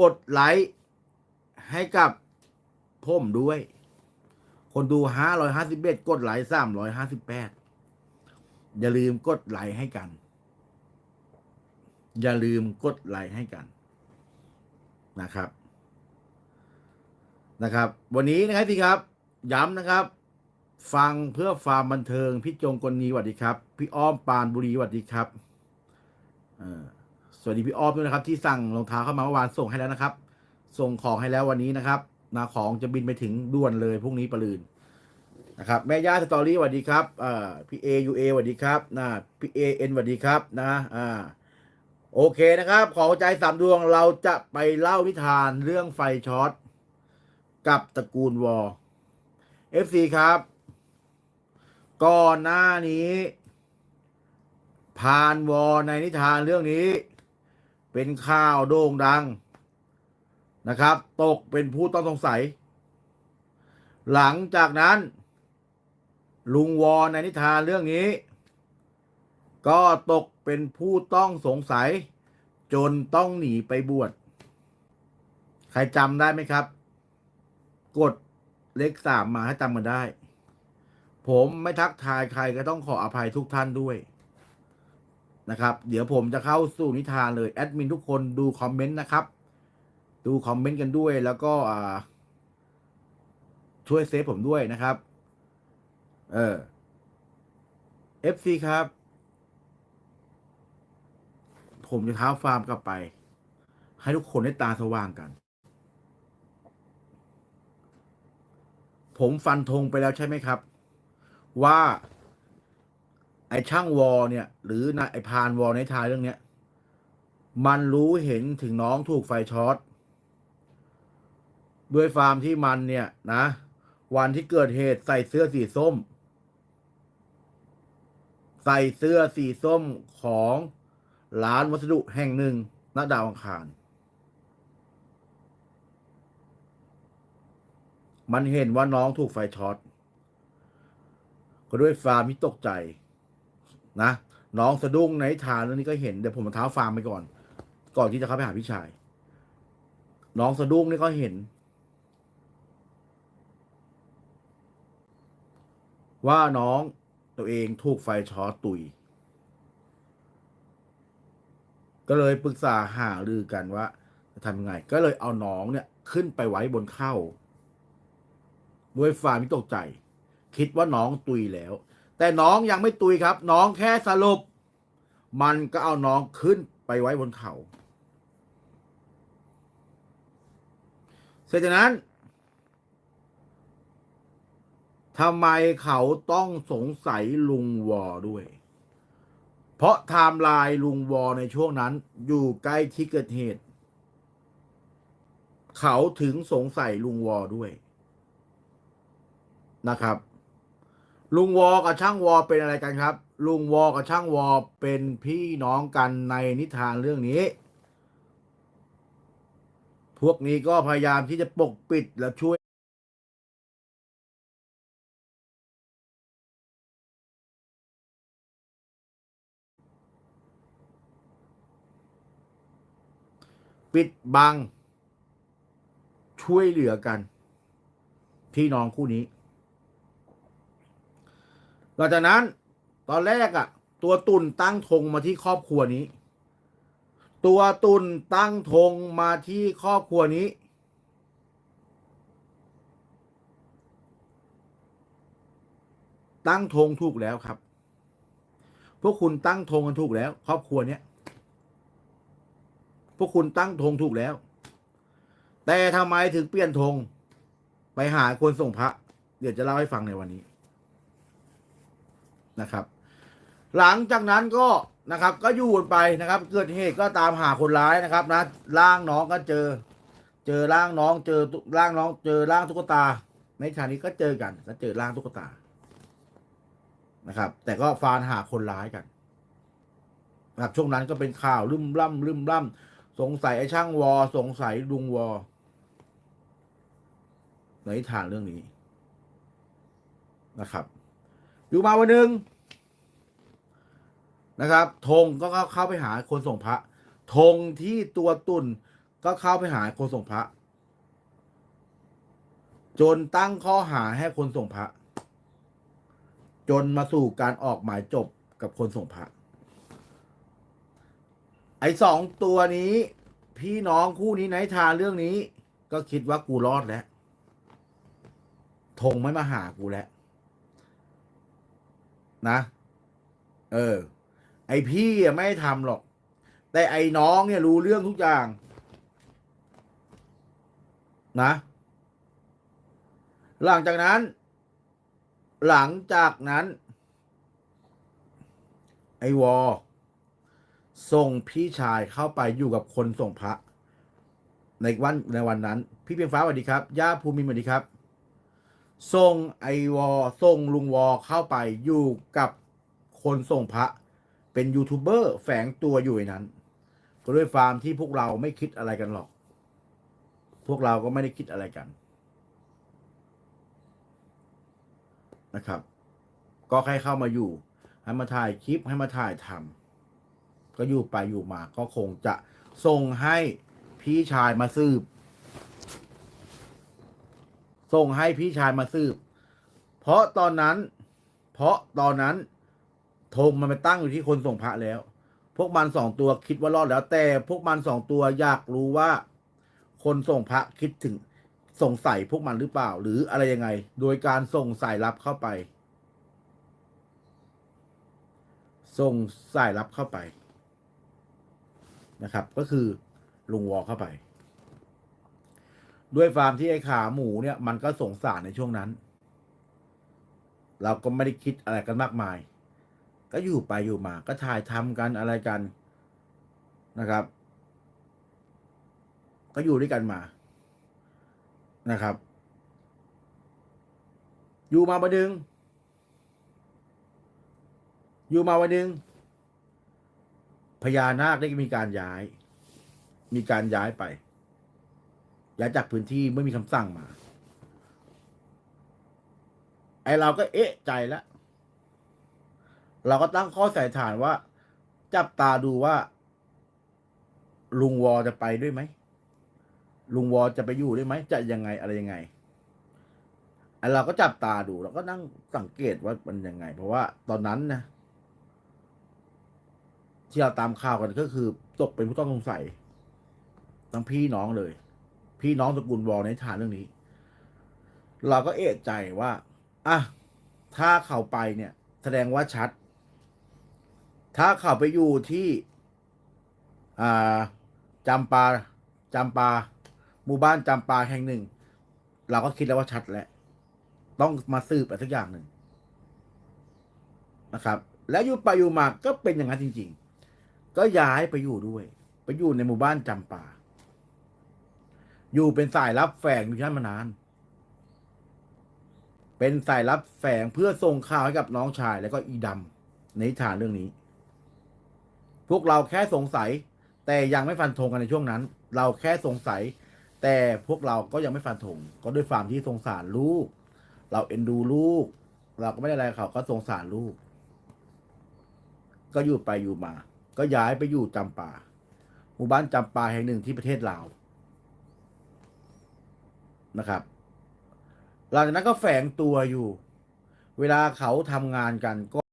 กดไลค์ให้กับผมด้วย คนดูห้าร้อยห้าสิบเอ็ดกดไลค์สามร้อยห้าสิบแปดอย่าลืมกดไลค์ให้กัน อย่าลืมกดไลค์ให้กันนะครับ นะครับ วันนี้นะครับพี่ครับ ย้ำนะครับ ฟังเพื่อความบันเทิง พี่จงกลนีสวัสดีครับ พี่อ้อมปานบุรีสวัสดีครับ เออ สวัสดีพี่ออมด้วยนะครับ ที่สั่งรองเท้าเข้ามาเมื่อวานส่งให้แล้วนะครับ ส่งของให้แล้ววันนี้นะครับนาของจะบินไปถึงด่วนเลยพรุ่งนี้ประลืนนะครับ แม่ย่าสตอรี่สวัสดีครับอ่าพี่เอยูเอสวัสดีครับนะพี่เอเอ็นสวัสดีครับนะอ่าโอเคนะครับ ขอใจสามดวงเราจะไปเล่านิทานเรื่องไฟช็อตกับตระกูลวอ FC ครับ ก่อนหน้านี้พานวอในนิทานเรื่องนี้ เป็นข่าวโด่งดังนะครับ ตกเป็นผู้ต้องสงสัย หลังจากนั้น ลุงวอในนิทานเรื่องนี้ ก็ตกเป็นผู้ต้องสงสัย จนต้องหนีไปบวชใครจำได้ไหมครับ กดเลขสามมาให้จำกันได้ ผมไม่ทักทายใครก็ต้องขออภัยทุกท่านด้วย นะครับ เดี๋ยวผมจะเข้าสู่นิทานเลยแอดมินทุกคนดูคอมเมนต์นะครับ ดูคอมเมนต์กันด้วยแล้วก็ช่วยเซฟผมด้วยนะครับ เออ FC ครับ ผมจะเท้าฟาร์มกลับไป ให้ทุกคนได้ตาสว่างกัน ผมฟันธงไปแล้วใช่ไหมครับ ว่า ไอ้ช่างวอเนี่ย หรือนะไอ้พานวอในทายเรื่องเนี้ย มันรู้เห็นถึงน้องถูกไฟช็อตด้วยฟาร์มที่มันเนี่ยนะ วันที่เกิดเหตุใส่เสื้อสีส้ม ใส่เสื้อสีส้มของร้านวัสดุแห่งหนึ่งณดาวอังคาร มันเห็นว่าน้องถูกไฟช็อตก็ด้วยฟาร์มที่ตกใจ นะน้องสะดุ้งในฐานเรื่องนี้ก็เห็นเดี๋ยวผมมาเท้าฟาร์มไปก่อน ก่อนที่จะเข้าไปหาพี่ชาย น้องสะดุ้งนี่ก็เห็น ว่าน้องตัวเองถูกไฟช็อตตุย ก็เลยปรึกษาหารือกันว่าจะทำยังไง ก็เลยเอาน้องเนี่ยขึ้นไปไว้บนเข้า ด้วยความที่ตกใจ คิดว่าน้องตุยแล้ว แต่น้องยังไม่ตุยครับ น้องแค่สลบมันก็เอาน้องขึ้นไปไว้บนเขาเสร็จจากนั้นทำไมเขาต้องสงสัยลุงวอด้วย เพราะไทม์ไลน์ลุงวอในช่วงนั้นอยู่ใกล้ที่เกิดเหตุ เขาถึงสงสัยลุงวอด้วยนะครับ ลุงวอกับช่างวอเป็นอะไรกันครับ ลุงวอกับช่างวอเป็นพี่น้องกันในนิทานเรื่องนี้ พวกนี้ก็พยายามที่จะปกปิดและช่วยปิดบัง ช่วยเหลือกัน พี่น้องคู่นี้ หลังจากนั้นตอนแรกอะ่ะ ตัวตุนตั้งธงมาที่ครอบครัวนี้ ตัวตุนตั้งธงมาที่ครอบครัวนี้ ตั้งธงถูกแล้วครับ พวกคุณตั้งธงกันถูกแล้ว ครอบครัวเนี้ยพวกคุณตั้งธงถูกแล้ว แต่ทำไมถึงเปลี่ยนธงไปหาคนส่งพระ เดี๋ยวจะเล่าให้ฟังในวันนี้ นะครับ หลังจากนั้นก็นะครับก็อยู่กันไปนะครับ เกิดเหตุก็ตามหาคนร้ายนะครับนะร่างน้องก็เจอ เจอร่างน้องเจอร่างน้อง เจอร่างตุ๊กตา ในฉากนี้ก็เจอกันก็เจอร่างตุ๊กตานะครับ แต่ก็ฟานหาคนร้ายกันนะครับช่วงนั้นก็เป็นข่าวลืมล่ำลืมล่ำสงสัยไอ้ช่างวอ สงสัยลุงวอ ในนิทานเรื่องนี้นะครับ อยู่มาวันหนึ่งนะครับธงก็เข้าไปหาคนส่งพระธงที่ตัวตุนก็เข้าไปหาคนส่งพระ จนตั้งข้อหาให้คนส่งพระ จนมาสู่การออกหมายจบกับคนส่งพระ ไอ้สองตัวนี้ พี่น้องคู่นี้ไนท์ทาเรื่องนี้ ก็คิดว่ากูรอดแล้วธงไม่มาหากูแล้ว นะ เออ ไอพี่อะไม่ทำหรอก แต่ไอ้น้องเนี่ยรู้เรื่องทุกอย่าง นะ หลังจากนั้น หลังจากนั้น ไอ้วอส่งพี่ชายเข้าไปอยู่กับคนส่งพระ ในวันในวันนั้น พี่เพียงฟ้าสวัสดีครับ ย่าภูมิสวัสดีครับ ส่งไอวอส่งลุงวอเข้าไปอยู่กับคนส่งพระ เป็นยูทูบเบอร์แฝงตัวอยู่ในนั้นด้วยฟาร์มที่พวกเราไม่คิดอะไรกันหรอก พวกเราก็ไม่ได้คิดอะไรกันนะครับ ก็ให้เข้ามาอยู่ ให้มาถ่ายคลิปให้มาถ่ายทำก็อยู่ไปอยู่มาก็คงจะส่งให้พี่ชายมาสืบ ส่งให้พี่ชายมาสืบ เพราะตอนนั้น เพราะตอนนั้นธงมันไปตั้งอยู่ที่คนส่งพระแล้ว พวกมันสองตัวคิดว่ารอดแล้ว แต่พวกมันสองตัวอยากรู้ว่า คนส่งพระคิดถึงสงสัยพวกมันหรือเปล่า หรืออะไรยังไง โดยการส่งสายลับเข้าไป ส่งสายลับเข้าไปนะครับ ก็คือลุงวอเข้าไป ด้วยฟาร์มที่ไอ้ขาหมูเนี่ยมันก็สงสารในช่วงนั้น เราก็ไม่ได้คิดอะไรกันมากมาย ก็อยู่ไปอยู่มา ก็ถ่ายทำกันอะไรกันนะครับ ก็อยู่ด้วยกันมานะครับ อยู่มาวันหนึ่งอยู่มาวันหนึ่งพญานาคได้มีการย้าย มีการย้ายไป ย้ายจากพื้นที่ไม่มีคำสั่งมา ไอเราก็เอ๊ะใจแล้ว เราก็ตั้งข้อสันนิษฐานว่า จับตาดูว่า ลุงวอจะไปด้วยไหม ลุงวอจะไปอยู่ด้วยไหม จะยังไงอะไรยังไงไอเราก็จับตาดูเราก็นั่งสังเกตว่ามันยังไง เพราะว่าตอนนั้นนะที่เราตามข่าวกันก็คือตกเป็นผู้ต้องสงสัยทั้งพี่น้องเลย พี่น้องตระกูลวอลในฐานเรื่องนี้ เราก็เอะใจว่าอะถ้าเขาไปเนี่ย แสดงว่าชัด ถ้าเขาไปอยู่ที่อ่าจำปาจำปาหมู่บ้านจำปาแห่งหนึ่ง เราก็คิดแล้วว่าชัดแล้วต้องมาสืบอะไรสักอย่างหนึ่งนะครับ แล้วอยู่ไปอยู่มาก็เป็นอย่างนั้นจริง ๆ ก็ย้ายไปอยู่ด้วย ไปอยู่ในหมู่บ้านจำปา อยู่เป็นสายรับแฝงอยู่ที่นั่นมานาน เป็นสายรับแฝงเพื่อส่งข่าวให้กับน้องชายแล้วก็อีดำในนิทานเรื่องนี้ พวกเราแค่สงสัย แต่ยังไม่ฟันธงกันในช่วงนั้น เราแค่สงสัย แต่พวกเราก็ยังไม่ฟันธงก็ด้วยความที่สงสารลูก เราเอ็นดูลูก เราก็ไม่ได้อะไรเขาก็สงสารลูก ก็อยู่ไปอยู่มา ก็ย้ายไปอยู่จำปาหมู่บ้านจำปาแห่งหนึ่งที่ประเทศลาว นะครับ หลังจากนั้นก็แฝงตัวอยู่ เวลาเขาทำงานกันก็